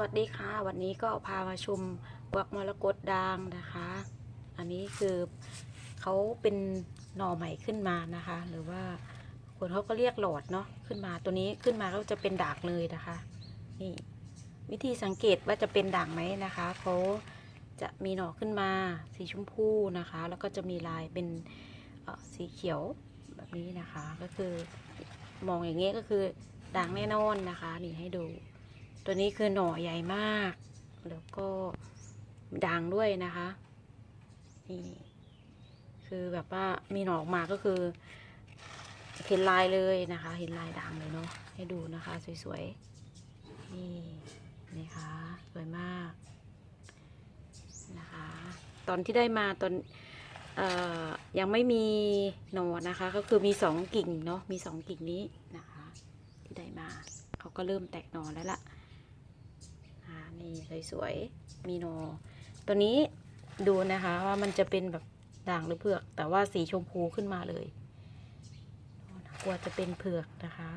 วัสดีค่ะ วันนี้ก็พามาชมกวักมรกตด่างนะคะ อันนี้คือเขาเป็นหน่อใหม่ขึ้นมานะคะ หรือว่าคนเขาก็เรียกหลอดเนาะขึ้นมาตัวนี้ขึ้นมาก็จะเป็นด่างเลยนะคะ นี่วิธีสังเกตว่าจะเป็นด่างไหมนะคะเขาจะมีหน่อขึ้นมาสีชมพูนะคะ แล้วก็จะมีลายเป็นสีเขียวแบบนี้นะคะ ก็คือมองอย่างเงี้ยก็คือด่างแน่นอนนะคะ นี่ให้ดู ตัวนี้คือหน่อใหญ่มาก แล้วก็ด่างด้วยนะคะ นี่คือแบบว่ามีหน่อออกมาก็คือ เห็นลายเลยนะคะ เห็นลายด่างเลยเนาะให้ดูนะคะ สวยๆ นี่นี่ค่ะสวยมากนะคะ ตอนที่ได้มาตอนออยังไม่มีหน่อนะคะ ก็คือมีสองกิ่งเนาะมีสองกิ่งนี้นะคะ ที่ได้มา เขาก็เริ่มแตกหน่อแล้วล่ะอ่า นี่สวยๆมีนอ ตัวนี้ดูนะคะว่ามันจะเป็นแบบด่างหรือเผือก แต่ว่าสีชมพูขึ้นมาเลยกลัวจะเป็นเผือกนะคะ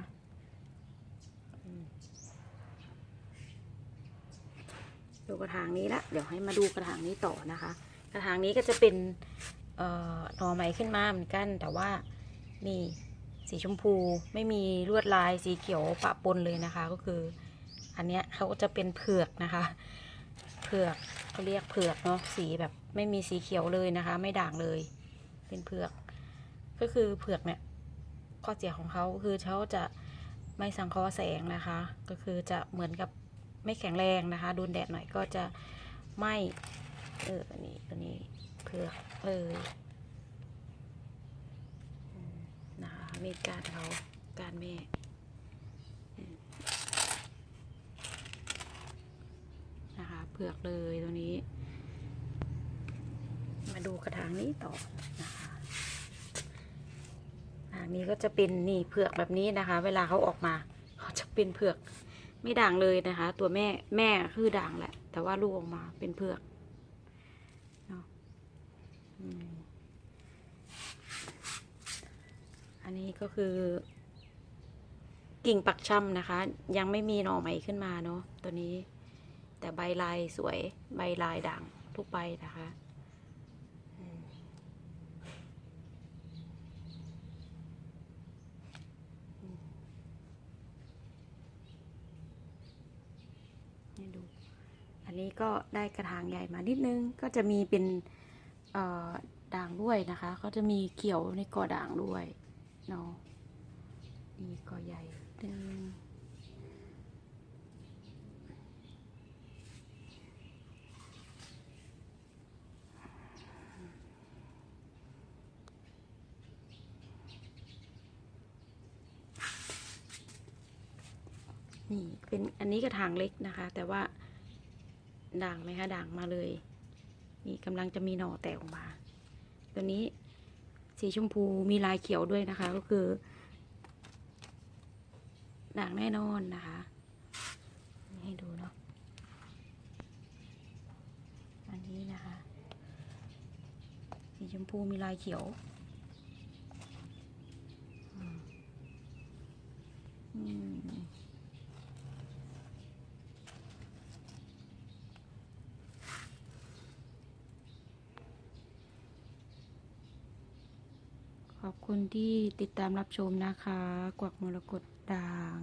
ดูกระถางนี้ละเดี๋ยวให้มาดูกระถางนี้ต่อนะคะ กระถางนี้ก็จะเป็นหน่อใหม่ขึ้นมาเหมือนกัน แต่ว่านี่สีชมพูไม่มีลวดลายสีเขียวปะปนเลยนะคะ ก็คือ อันเนี้ยเขาจะเป็นเผือกนะคะ เผือกเขาเรียกเผือกเนาะสีแบบไม่มีสีเขียวเลยนะคะ ไม่ด่างเลย เป็นเผือก ก็คือเผือกเนี่ยข้อเสียของเขาคือเขาจะไม่สังเคราะห์แสงนะคะ ก็คือจะเหมือนกับไม่แข็งแรงนะคะโดนแดดหน่อยก็จะไหม่เอออันนี้ตัวนี้เผือกเลยอืมนะคะมีการเขาการแม่ นะคะ เผือกเลยตัวนี้ มาดูกระถางนี้ต่อนะคะกระถางนี้ก็จะเป็นนี่เผือกแบบนี้นะคะ เวลาเขาออกมาเขาจะเป็นเผือกไม่ด่างเลยนะคะ ตัวแม่แม่คือด่างแหละ แต่ว่าลูกออกมาเป็นเผือกอันนี้ก็คือ กิ่งปักช่ำนะคะ ยังไม่มีหน่อใหม่ขึ้นมาเนาะตัวนี้ แต่ใบลายสวยใบลายด่างทุกใบนะคะนี่ดู อันนี้ก็ได้กระถางใหญ่มานิดนึง ก็จะมีเป็นด่างด้วยนะคะก็จะมีเขียวในกอด่างด้วยเนาะนี่กอใหญ่นิดนึง นี่เป็นอันนี้กระถางเล็กนะคะ แต่ว่าด่างไหมคะด่างมาเลย นี่กำลังจะมีหน่อแตกออกมา ตัวนี้สีชมพูมีลายเขียวด้วยนะคะ ก็คือด่างแน่นอนนะคะให้ดูเนาะอันนี้นะคะ สีชมพูมีลายเขียวอืมอืม ขอบคุณที่ติดตามรับชมนะคะ กวักมรกตด่าง